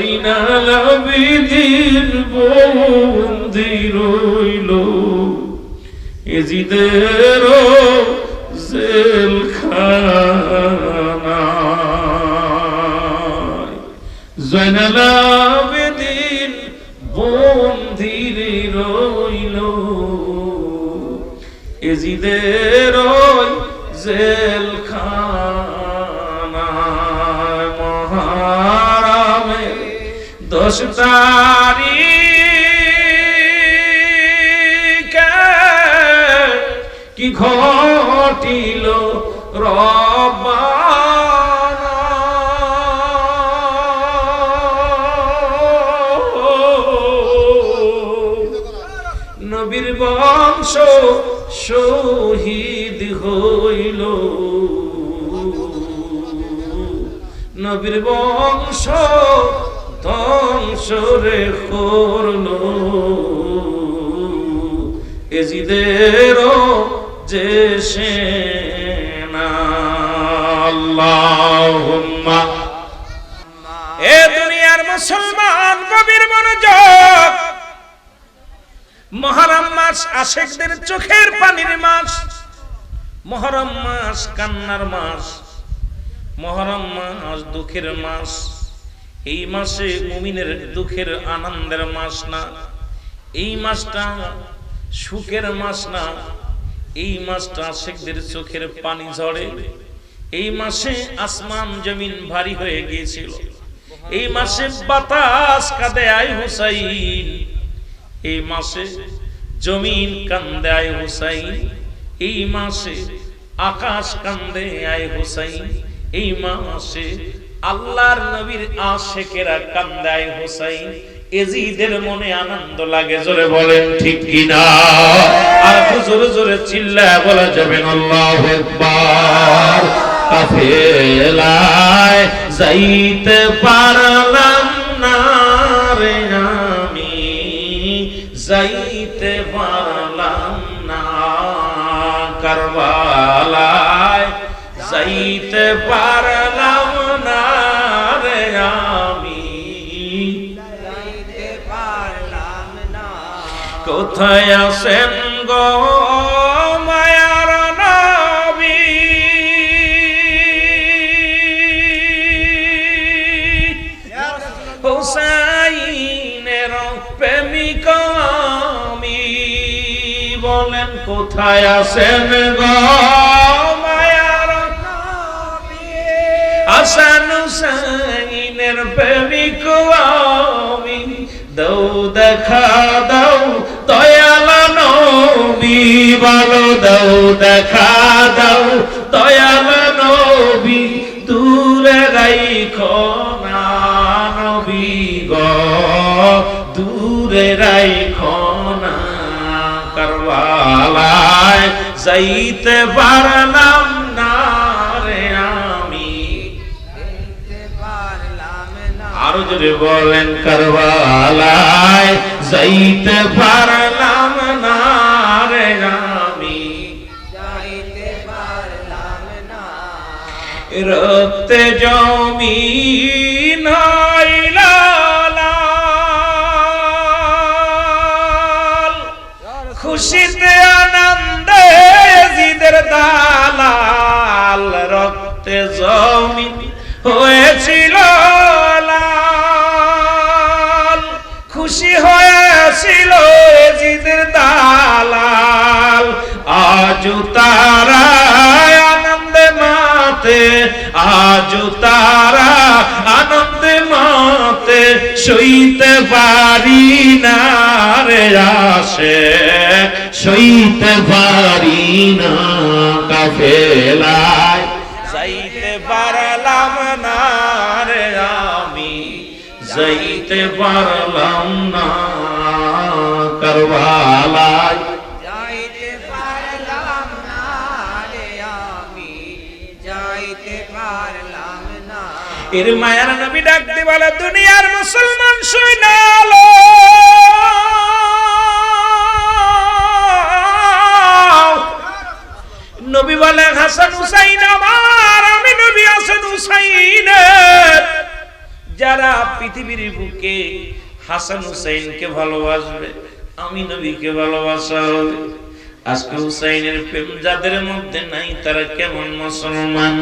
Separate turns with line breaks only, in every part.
জয়নাল আবিদিন বন্দি রইল এজিদের জেলখানায় জয়নাল আবিদিন বন্দি রইল। এজিদের জেলখানায় মহারামে দশ তারিখ কি ঘটিল নবীর বংশ শহীদ হইল। নবীর বংশ ধ্বংস রে করল এজিদের যে আল্লাহুম্মা।
এ দুনিয়ার মুসলমান কবির মনোযোগ। মহরম মাস আশেকদের চোখের পানির মাস। মহরম মাস কান্নার মাস। মহরম মাস দুঃখের মাস। এই মাসে মুমিনের দুঃখের আনন্দের মাস না, এই মাসটা সুখের মাস না, এই মাসটা আশেকদের চোখের পানি ঝরে। এই মাসে আসমান জমিন ভারী হয়ে গিয়েছিল। এই মাসে বাতাস কাঁদে আয় হুসাইন। এই মাসে জমিন কান্দে আয় হুসাইন। এই মাসে আকাশ কান্দে আয় হুসাইন। এই মাসে আল্লাহর নবীর আশেকেরা কান্দে আয় হুসাইন, এজিদের মনে আনন্দ লাগে, জোরে বলেন ঠিক কিনা? আর জোরে জোরে চিল্লায় বলা যাবে আল্লাহু আকবার। কাফেলায় যাইতে পারলাম না রে আমি, যাইতে পারলাম না। কারবালায় যাইতে পারলাম না রে আমি কোথায় আছেন গো মায়ার নবী? হুসাইনের প্রেমিক আমি। বলেন কোথায় আছেন গো আসান হুসাইনের প্রেমিক আমি দৌ দেখা, দাও দয়ালা নবী, বলো দৌ দেখা, দাও দয়ালা নবী, দূরে রাইখো না নবী গো, দূরে রাইখো না কারবালায় যাইতে পারলাম আরও যদি বলেন কারবালায় যাইতে পারলাম না রে আমি। রক্তে জমিন আজ তারা আনন্দে মাতে আজ তারা আনন্দে মাতে, সইতে পারি না রে আসে, সইতে পারি না কাফেলায়। যাইতে পারলাম না রে আমি, যাইতে পারলাম না কারবালায়। এর মায়ার নবী ডাক দি বলে, দুনিয়ার মুসলমান শুনালো নবী বলে, হাসান হুসাইন আমার, আমি নবী হাসান হুসাইন যারা পৃথিবীর বুকে হাসান হুসাইনকে ভালোবাসবে, আমি নবীকে ভালোবাসা হবে। আজকে হুসাইনের প্রেম যাদের মধ্যে নাই, তারা কেমন মুসলমান?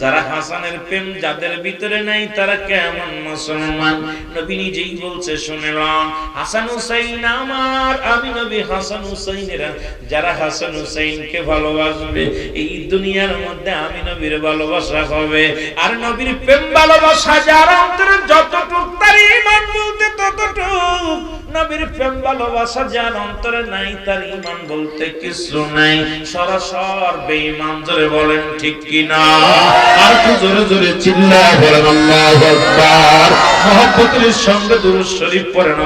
যারা হাসানের প্রেম যাদের ভিতরে নাই, তারা কেমন মুসলমান? নবী নিজেই বলছে শুনলাম হাসান হুসাইন আমার, আমি নবী হাসান হুসাইনের। যারা হাসান হুসাইনকে ভালোবাসবে, এই দুনিয়ার মধ্যে আমি নবীর ভালোবাসা হবে। আর নবীর প্রেম ভালোবাসা যার অন্তরে যতটুক, তার ইমান বলতে ততটুক। নবীর প্রেম, ভালোবাসা যার অন্তরে নাই, তার ইমান বলতে কিছু নাই। সরাসর বেঈমান জোরে বলেন, ঠিক কি না
আর তো জোরে জোরে চিল্লায় বলেন, আল্লাহু আকবার।
মহব্বতের সঙ্গে দুরূদ শরীফ পড়েন